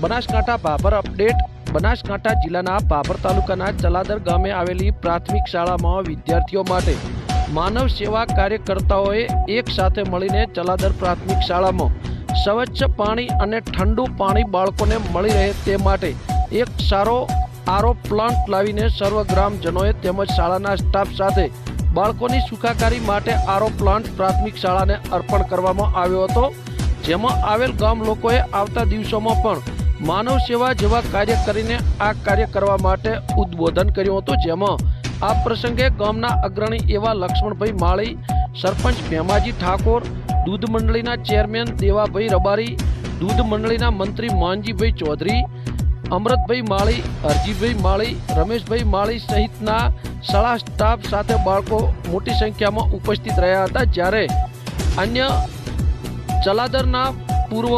Banaskantha Bhabhar update. Banaskantha જિલ્લાના ભાભર તાલુકાના ચલાદર ગામે આવેલી પ્રાથમિક શાળામાં વિદ્યાર્થીઓ માટે માનવ સેવા કાર્યકર્તાઓએ એક સાથે મળીને ચલાદર પ્રાથમિક શાળામાં સ્વચ્છ પાણી અને ઠંડુ પાણી બાળકોને મળી રહે તે માટે એક સારો આરો પ્લાન્ટ લાવીને સર્વ ગ્રામજનોએ તેમજ શાળાના સ્ટાફ સાથે બાળકોની સુખાકારી માટે આરો પ્લાન્ટ પ્રાથમિક શાળાને અર્પણ કરવામાં આવ્યો હતો. જેમાં આવેલ ગામ લોકોએ આવતા દિવસોમાં પણ માનવ સેવા જેવા કાર્ય કરીને આ કાર્ય કરવા માટે ઉદ્બોધન કર્યું હતું, જેમાં આ પ્રસંગે ગામના અગ્રણી એવા લક્ષ્મણભાઈ માળી, સરપંચ ભેમાજી ઠાકોર, દૂધ મંડળીના ચેરમેન દેવાભાઈ રબારી, દૂધ મંડળીના મંત્રી માનજીભાઈ ચૌધરી, અમૃતભાઈ માળી, હરજીભાઈ માળી, રમેશભાઈ માળી સહિતના શાળા સ્ટાફ સાથે બાળકો મોટી સંખ્યામાં ઉપસ્થિત રહ્યા હતા. જ્યારે અન્ય ચલાદરના પૂર્વ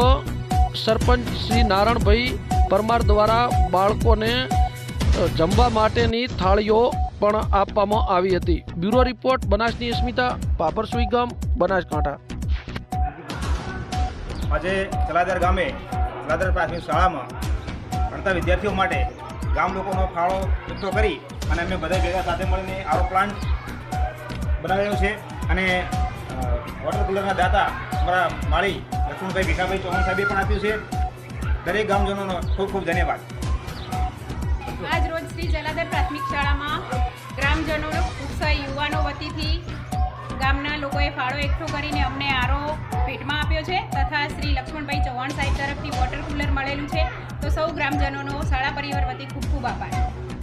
સરપંચ શ્રી નારણભાઈ પરમાર દ્વારા બાળકોને જમવા માટેની થાળીઓ પણ આપવામાં આવી હતી. બ્યુરો રિપોર્ટ, બનાસની અસ્મિતા, પાપરસુઈ ગામ, બનાસકાંઠા. આજે ચલાદર ગામે ચલાદર પ્રાથમિક શાળામાં ભણતા વિદ્યાર્થીઓ માટે ગામ લોકોનો ફાળો એકઠો કરી અને અમે બધા ભેગા સાથે મળીને આરો પ્લાન્ટ બનાવેલો છે. અને વોટર કુલરના દાતા અમારા માળી લક્ષ્મણભાઈ ભીખાભાઈ ચૌહાણ સાહેબે પણ આપ્યું છે. દરેક ગામજનોનો ખૂબ ખૂબ ધન્યવાદ. આજ રોજ શ્રી જલાદર પ્રાથમિક શાળામાં ગ્રામજનો ઉત્સાહ યુવાનો વતીથી ગામના લોકોએ ફાળો એકઠો કરીને અમને આરો ભેટમાં આપ્યો છે તથા શ્રી લક્ષ્મણભાઈ ચૌહાણ સાહેબ તરફથી વોટર કુલર મળેલું છે. તો સૌ ગ્રામજનોનો, શાળા પરિવાર વતી ખૂબ ખૂબ આભાર.